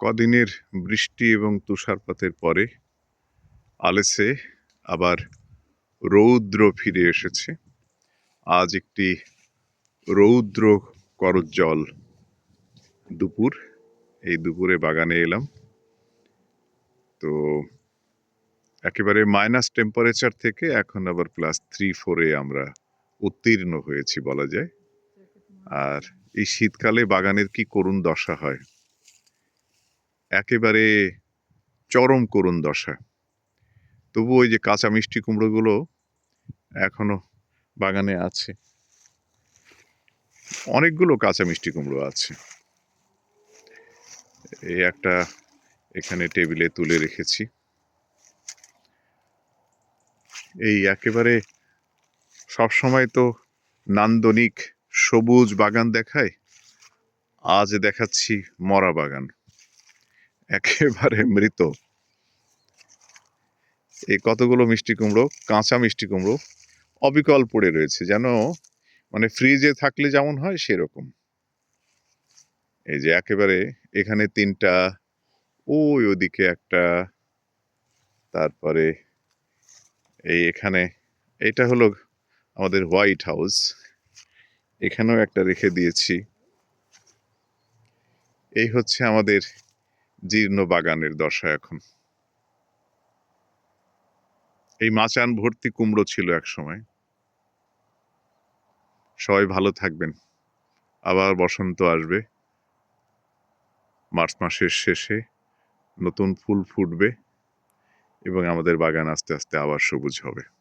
কদিনের বৃষ্টি এবং তুষারপাতের পরে আলেসে আবার রৌদ্র ফিরে এসেছে। আজ একটি রৌদ্র করজ্জল দুপুর। এই দুপুরে বাগানে এলাম। তো একেবারে মাইনাস টেম্পারেচার থেকে এখন আবার প্লাস থ্রি ফোরে আমরা উত্তীর্ণ হয়েছি বলা যায়। আর এই শীতকালে বাগানের কি করুণ দশা হয়? একেবারে চরম করুণ দশা। তবু ওই যে কাঁচা মিষ্টি কুমড়োগুলো এখনও বাগানে আছে। অনেকগুলো কাঁচা মিষ্টি কুমড়ো আছে। এই একটা এখানে টেবিলে তুলে রেখেছি। এই একেবারে সব সময় তো নান্দনিক সবুজ বাগান দেখায়, আজ দেখাচ্ছি মরা বাগান। একেবারে মৃত। এই কতগুলো মিষ্টি কুমড়ো? কাঁচা মিষ্টি কুমড়ো অবিকল পড়ে রয়েছে, যেন মানে ফ্রিজে থাকলে যেমন হয়, সেরকম। এই যে একেবারে এখানে তিনটা, ওই ওদিকে একটা, তারপরে এই এখানে এটা হলো আমাদের হোয়াইট হাউস এখানেও একটা রেখে দিয়েছি। এই হচ্ছে আমাদের জীর্ণ বাগানের দশা এখন। এই মাচান ভর্তি কুমড়ো ছিল এক সময়। সবাই ভালো থাকবেন। আবার বসন্ত আসবে। মার্চ মাসের শেষে নতুন ফুল ফুটবে এবং আমাদের বাগান আস্তে আস্তে আবার সবুজ হবে।